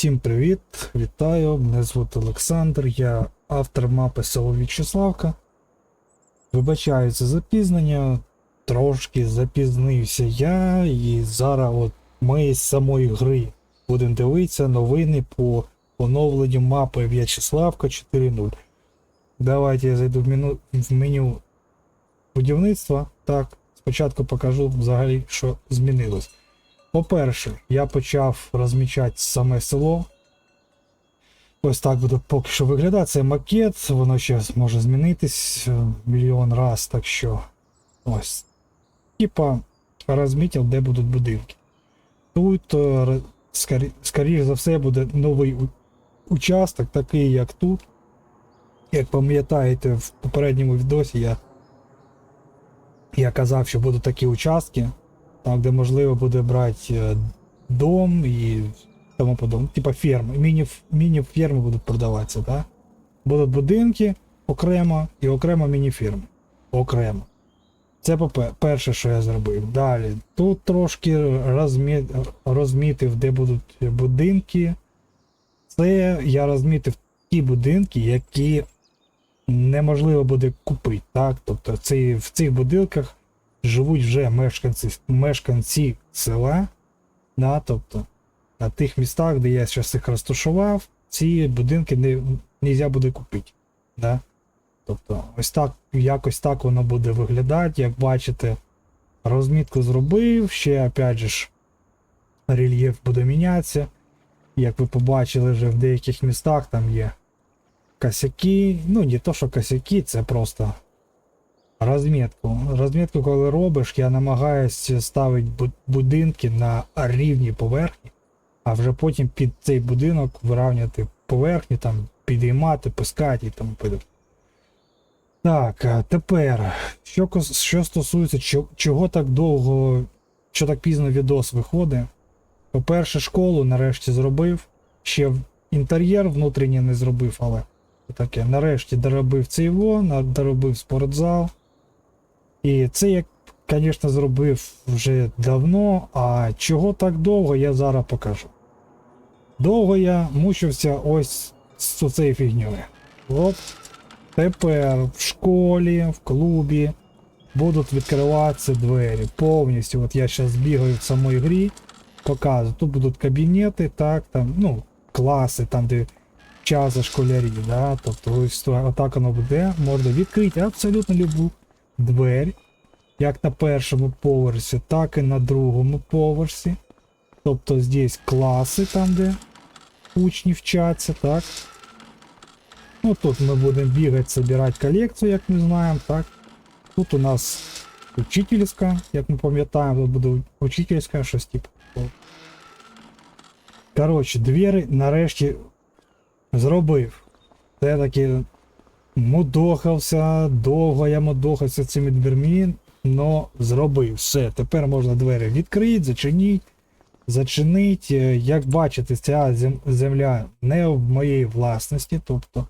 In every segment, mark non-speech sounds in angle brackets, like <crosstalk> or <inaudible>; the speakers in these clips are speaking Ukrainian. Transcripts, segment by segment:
Всім привіт! Вітаю! Мене звуть Олександр, я автор мапи село В'ячеславка. Вибачаю за запізнення, трошки запізнився я, і зараз от ми з самої гри будемо дивитися новини по оновленню мапи В'ячеславка 4.0. Давайте я зайду в меню, в меню будівництва. Так, спочатку покажу взагалі, що змінилось. По-перше, я почав розмічати саме село. Ось так буде поки що виглядати. Це макет, воно ще може змінитись е, мільйон раз, так що ось. Типа розмітив, де будуть будинки. Тут, е, скоріш за все, буде новий участок, такий як тут. Як пам'ятаєте, в попередньому відосі я, я казав, що будуть такі участки, де можливо буде брати е, дом і тому подобне. Типа ферми. Міні, міні-ферми будуть продаватися, так? Будуть будинки окремо і окремо міні-ферми. Окремо. Це перше, що я зробив. Далі. Тут трошки розмі... розмітив, де будуть будинки. Це я розмітив ті будинки, які неможливо буде купити. Так? Тобто це, в цих будинках живуть вже мешканці, мешканці села. Да, тобто на тих містах, де я зараз їх розташував, ці будинки не можна буде купити. Да? Тобто, ось так, якось так воно буде виглядати. Як бачите, розмітку зробив, ще опять же ж, рельєф буде мінятися. Як ви побачили вже в деяких містах там є косяки. Ну, не то, що косяки, це просто розмітку. Розмітку, коли робиш, я намагаюся ставити будинки на рівній поверхні, а вже потім під цей будинок вирівняти поверхню, там підіймати, пускати і тому подібне. Так, тепер, що, що стосується, чо- чого так довго, що так пізно відос виходить. По-перше, школу нарешті зробив. Ще інтер'єр внутрішній не зробив, але таке. Нарешті доробив цей во, на- доробив спортзал. І це я, звісно, зробив вже давно, а чого так довго, я зараз покажу. Довго я мучився ось з цією фігньою. От тепер в школі, в клубі будуть відкриватися двері повністю. От я зараз бігаю в самій грі, показую. Тут будуть кабінети, так, там, ну, класи, там, де час школярі, да, тобто ось отак воно буде. Можна відкрити абсолютно любу двері, як на першому поверсі, так і на другому поверсі. Тобто здесь класи, там, де учні вчаться, так. Ну тут ми будемо бігати, збирати колекцію, як ми знаємо, так. Тут у нас учительська, як ми пам'ятаємо, тут буде учительська, щось типу. Коротше, двері нарешті зробив. Це таки мудохався, довго я мудохався цими дверми, но зробив. Все, тепер можна двері відкрити, зачинити. Е, Як бачите, ця земля не в моїй власності, тобто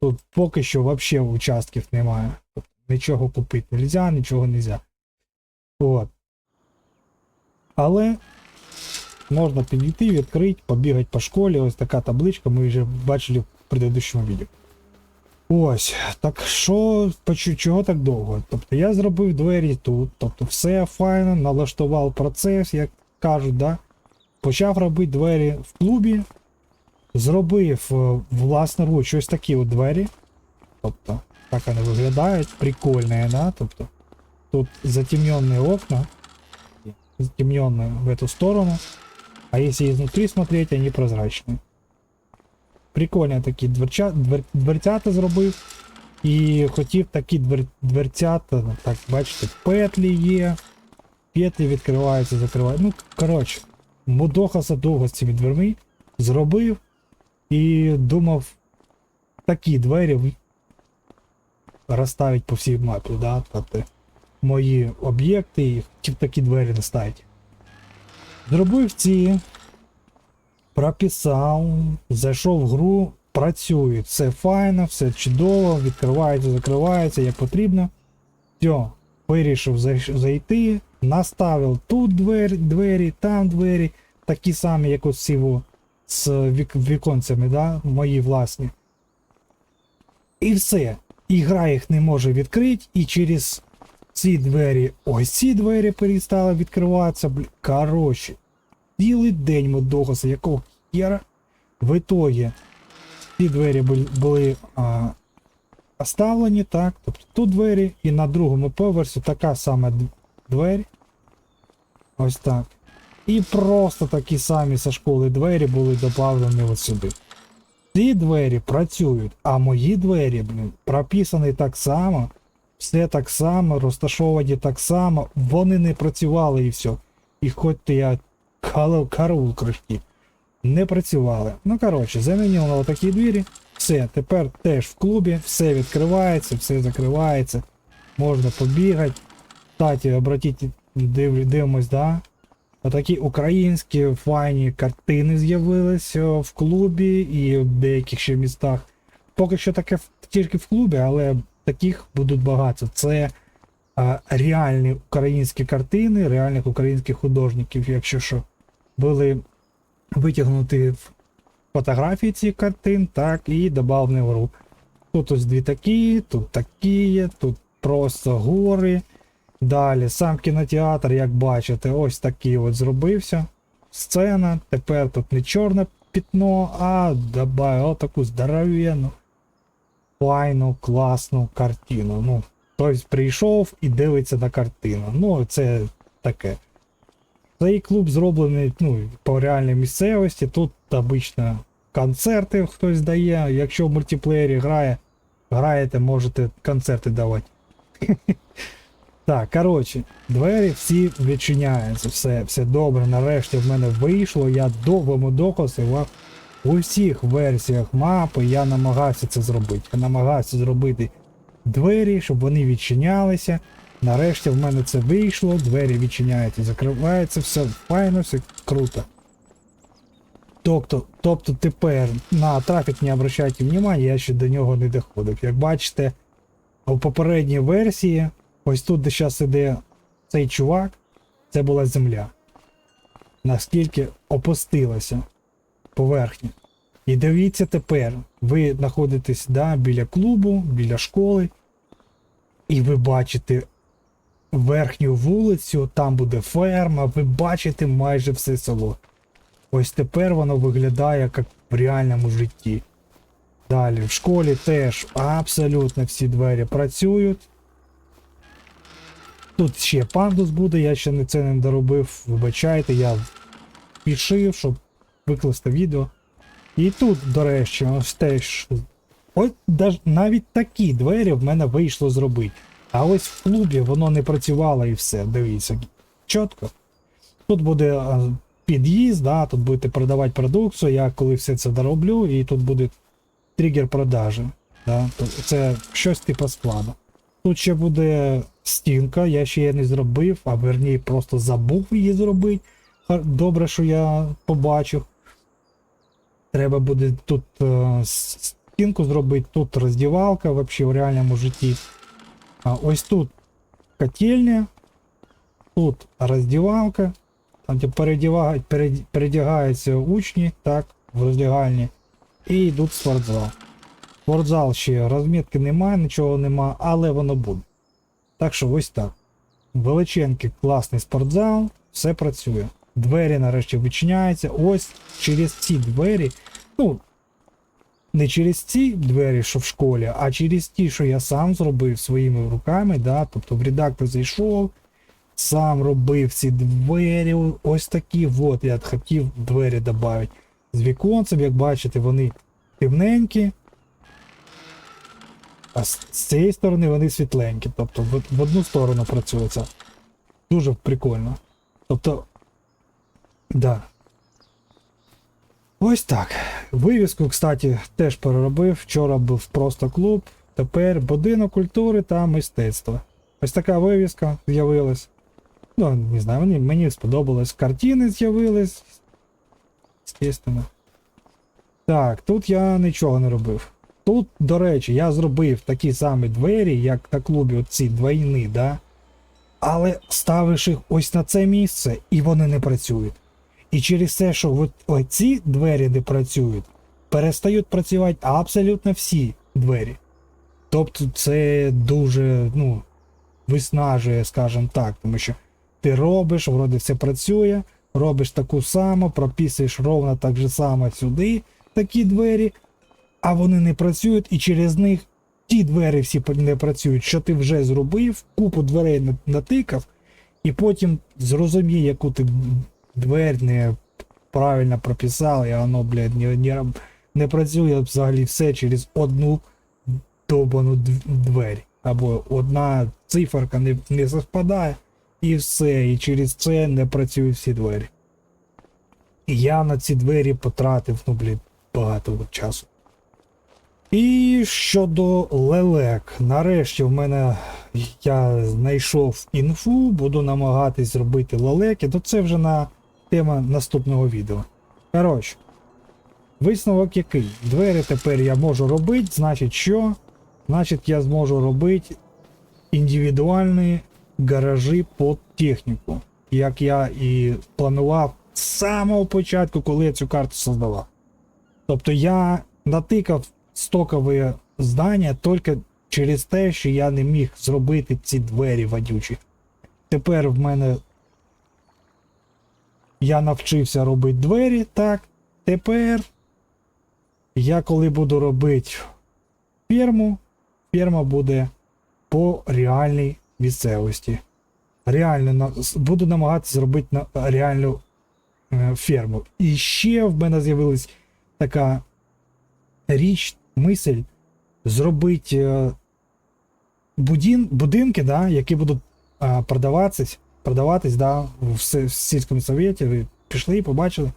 тут поки що взагалі участків немає. Нічого купити не можна, нічого не можна. От. Але можна підійти, відкрити, побігати по школі. Ось така табличка, ми вже бачили в предыдущому відео. Ось, так що, по чу- чого так довго? Тобто я зробив двері тут, тобто все файно, налаштував процес, як кажуть, да? почав робити двері в клубі, зробив е, власноруч ось такі от двері. Тобто, так вони виглядають, прикольні, да? Тобто, тут затемненные окна, затемненные в эту сторону, а если изнутри смотреть, они прозрачные. Прикольно такі дверча, двер, дверцята зробив. І хотів такі двер, дверцята, ну, так, бачите, петлі є. Петлі відкриваються, закриваються. Ну, коротше, мудохався довго з цими дверми, зробив і думав такі двері розставити по всій мапі, да? тобто мої об'єкти і хотів такі двері наставити. Зробив ці, прописав, зайшов в гру, працює. Все файно, все чудово, відкривається, закривається, як потрібно. Все, вирішив зайти, наставив тут двері, двері, там двері, такі самі, як ось ці з вік- віконцями, да, мої власні. І все. І гра їх не може відкрити, і через ці двері, ось ці двері перестали відкриватися. Коротше, цілий день модогоса, якого хера. В ітогі ці двері були, а, оставлені, так. Тобто тут двері, і на другому поверсі така сама двері. Ось так. І просто такі самі зі школи двері були додавлені от сюди. Ці двері працюють, а мої двері, блін, прописані так само, все так само, розташовані так само, вони не працювали і все. І хоч я караул кришки, не працювали. Ну коротше, замінили такі двері. Все, тепер теж в клубі, все відкривається, все закривається, можна побігати. Кстати, обратіть, див, дивимось, да? Отакі українські файні картини з'явилися в клубі і в деяких ще містах. Поки що таке тільки в клубі, але таких будуть багато. Це а, реальні українські картини, реальних українських художників, якщо що, були витягнуті в фотографії цих картин, так, і додавлені в гру. Тут ось дві такі, тут такі тут просто гори. Далі, сам кінотеатр, як бачите, ось такий от зробився. Сцена. Тепер тут не чорне пітно, а добавив таку здоровенну, файну, класну картину. Ну, хтось прийшов і дивиться на картину. Ну, це таке. Цей клуб зроблений ну, по реальній місцевості. Тут обично концерти хтось дає. Якщо в мультиплеєрі грає, граєте, можете концерти давати. <laughs> Так, коротше, двері всі відчиняються, все, все добре. Нарешті в мене вийшло. Я довгому докосі в у всіх версіях мапи я намагався це зробити. Я намагався зробити двері, щоб вони відчинялися. Нарешті в мене це вийшло, двері відчиняються, закриваються, все файно, все круто. Тобто, тобто тепер на трафік не обращайте внимання, я ще до нього не доходив. Як бачите, у попередній версії, ось тут, де зараз іде цей чувак, це була земля. Наскільки опустилася поверхня. І дивіться тепер, ви знаходитесь да, біля клубу, біля школи, і ви бачите верхню вулицю, там буде ферма, ви бачите майже все село. Ось тепер воно виглядає як в реальному житті. Далі, в школі теж абсолютно всі двері працюють. Тут ще пандус буде, я ще це не доробив. Вибачайте, я пішив, щоб викласти відео. І тут, до речі, ось теж. Ось навіть такі двері в мене вийшло зробити. А ось в клубі воно не працювало і все. Дивіться. Чітко. Тут буде під'їзд, да, тут будете продавати продукцію. Я коли все це дороблю, і тут буде тригер продажі. Да, це щось типу складу. Тут ще буде стінка, я ще її не зробив, а верні просто забув її зробити. Добре, що я побачив. Треба буде тут е, стінку зробити, тут роздівалка взагалі в реальному житті. А ось тут котельня, тут роздівалка, там де передягаються учні, так, в роздягальні, і йдуть в спортзал. Спортзал ще розмітки немає, нічого нема, але воно буде. Так що ось так. Величенький класний спортзал, все працює. Двері нарешті відчиняються. Ось через ці двері. Ну, не через ці двері, що в школі, а через ті, що я сам зробив своїми руками. Да? Тобто в редактор зайшов, сам робив ці двері. Ось такі. От я хотів двері додати. З віконцем, як бачите, вони темненькі. А з цієї сторони вони світленькі. Тобто в, одну сторону працює це. Дуже прикольно. Тобто. Да. Ось так. Вивіску, кстати, теж переробив. Вчора був просто клуб. Тепер будинок культури та мистецтва. Ось така вивіска з'явилась. Ну, не знаю, мені, мені сподобалось. Картини з'явились. Естественно. Так, тут я нічого не робив. Тут, до речі, я зробив такі самі двері, як на клубі оці двойні, да? Але ставиш їх ось на це місце, і вони не працюють. І через те, що от оці двері не працюють, перестають працювати абсолютно всі двері. Тобто це дуже, ну, виснажує, скажімо так, тому що ти робиш, вроде все працює, робиш таку саму, прописуєш ровно так же само сюди такі двері, а вони не працюють, і через них ті двері всі не працюють, що ти вже зробив, купу дверей натикав, і потім зрозумій, яку ти двері не правильно прописав, і воно, блядь, не, не, не працює взагалі все через одну довбану дв- двері. Або одна циферка не, не совпадає, і все, і через це не працюють всі двері. І я на ці двері потратив, ну, блін, багато часу. І щодо лелек, нарешті в мене я знайшов інфу, буду намагатись зробити лелеки, то це вже на тема наступного відео. Коротше, висновок який? Двері тепер я можу робити, значить що? Значить я зможу робити індивідуальні гаражі під техніку, як я і планував з самого початку, коли я цю карту создавав. Тобто я натикав стокове здання тільки через те, що я не міг зробити ці двері водючі. Тепер в мене я навчився робити двері, так. Тепер я коли буду робити ферму, ферма буде по реальній місцевості. Реально буду намагатися зробити на реальну е, ферму. І ще в мене з'явилась така річ, мисль зробити е, будін, будинки, да, які будуть е, продаватись, да, в, сільському совєті. Ви пішли, побачили.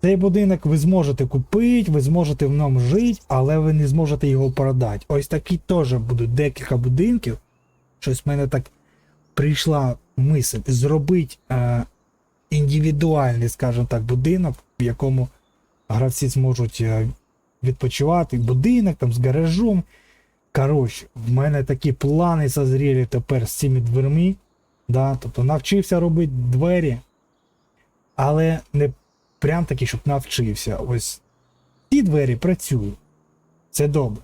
Цей будинок ви зможете купити, ви зможете в ньому жити, але ви не зможете його продати. Ось такі теж будуть декілька будинків. Щось в мене так прийшла мисль зробити е, індивідуальний, скажімо так, будинок, в якому гравці зможуть е, відпочивати. Будинок там з гаражом. Коротше, в мене такі плани созріли тепер з цими дверми. Да? Тобто навчився робити двері, але не прям таки, щоб навчився. Ось ці двері працюють. Це добре.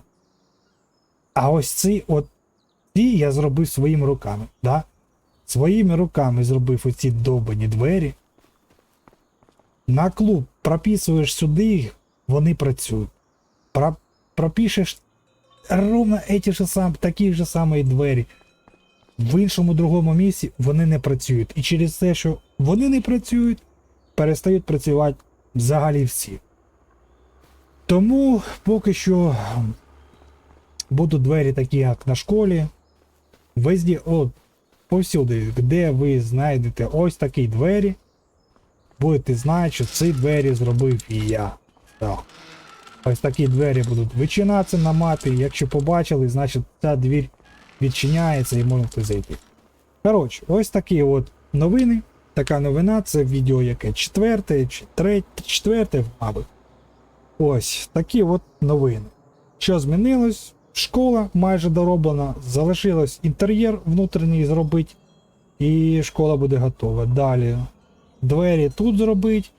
А ось ці от ці я зробив своїми руками. Да? Своїми руками зробив оці довбані двері. На клуб прописуєш сюди їх, вони працюють. Про, пропишеш ровно эти же сам, такі ж самі двері. В іншому другому місці вони не працюють. І через те, що вони не працюють, перестають працювати взагалі всі. Тому поки що будуть двері такі, як на школі. Везде, от, повсюди, де ви знайдете ось такі двері, будете знати, що ці двері зробив і я. Так. Ось такі двері будуть вичинатися на мапі. Якщо побачили, значить ця двір відчиняється і можете зайти. Коротше, ось такі от новини. Така новина, це відео яке четверте чи третє, четверте, мабуть. Ось такі от новини. Що змінилось? Школа майже дороблена, залишилось інтер'єр внутрішній зробити, і школа буде готова. Далі двері тут зробити.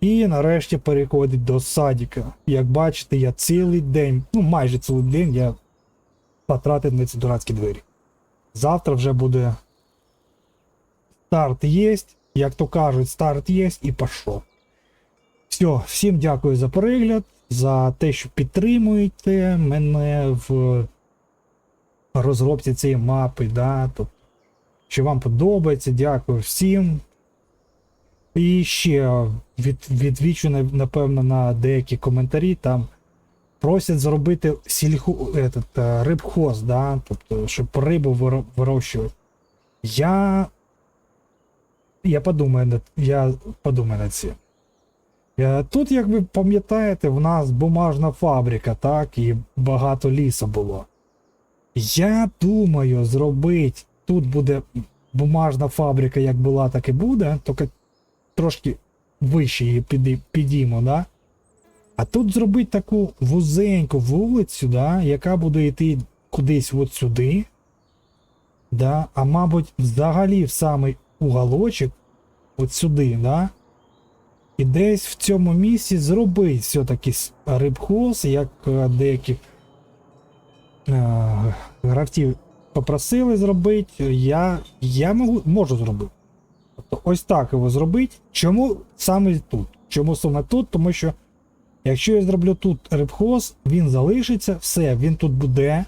І нарешті переходить до садика. Як бачите, я цілий день, ну майже цілий день я потратив на ці дурацькі двері. Завтра вже буде старт є, як то кажуть, старт є і пішов. Все, всім дякую за перегляд, за те, що підтримуєте мене в розробці цієї мапи. Да? Тобто, що вам подобається, дякую всім. І ще від, відвічу, напевно, на деякі коментарі там просять зробити сільху, этот, е, рибхоз, да? тобто, щоб рибу виро- вирощувати. Я. Я подумаю над, я подумаю над цим. Е, Тут, як ви пам'ятаєте, в нас бумажна фабрика, так, і багато лісу було. Я думаю зробити, тут буде бумажна фабрика, як була, так і буде, тільки трошки вище її підіймо, да? А тут зробити таку вузеньку вулицю, да, яка буде йти кудись от сюди. Да, а мабуть, взагалі в самий уголочок от сюди, да? І десь в цьому місці зробити все-таки рибхоз, як е, деяких е, гравців попросили зробити, я, я можу, можу зробити. Тобто ось так його зробити. Чому саме тут? Чому саме тут? Тому що якщо я зроблю тут рибхоз, він залишиться, все, він тут буде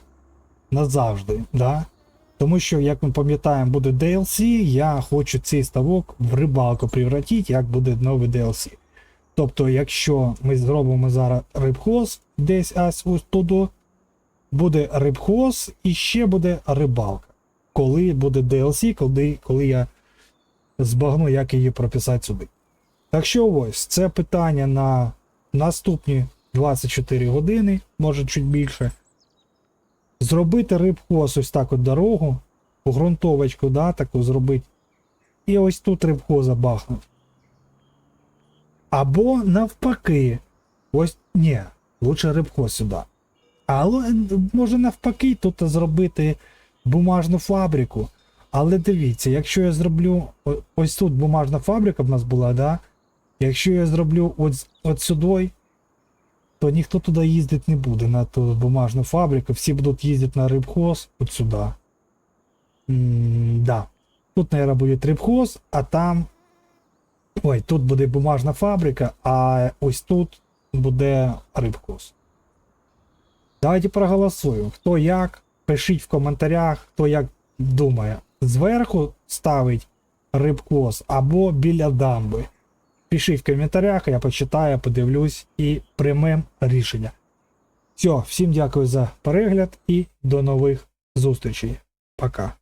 назавжди. Да? Тому що, як ми пам'ятаємо, буде DLC, я хочу цей ставок в рибалку превратити, як буде новий DLC. Тобто, якщо ми зробимо зараз рибхоз десь ось туди, буде рибхоз і ще буде рибалка. Коли буде DLC, коли, коли я збагну, як її прописати сюди. Так що ось, це питання на наступні 24 години, може чуть більше. Зробити рибхоз ось так от дорогу, ґрунтовочку, да, таку зробити. І ось тут рибхоза бахнуть. Або навпаки. Ось ні, лучше рибхоз сюди. Але може навпаки тут зробити бумажну фабрику. Але дивіться, якщо я зроблю. Ось тут бумажна фабрика в нас була, да? Якщо я зроблю от, от сюди, то ніхто туди їздити не буде на ту бумажну фабрику. Всі будуть їздити на рибхоз от сюди. Да. Тут, мабуть, буде рибхоз, а там. Ой, тут буде бумажна фабрика, а ось тут буде рибхоз. Давайте проголосуємо. Хто як, пишіть в коментарях, хто як думає. Зверху ставить рибкос або біля дамби. Пишіть в коментарях, я почитаю, подивлюсь і приймем рішення. Все, всім дякую за перегляд і до нових зустрічей. Пока.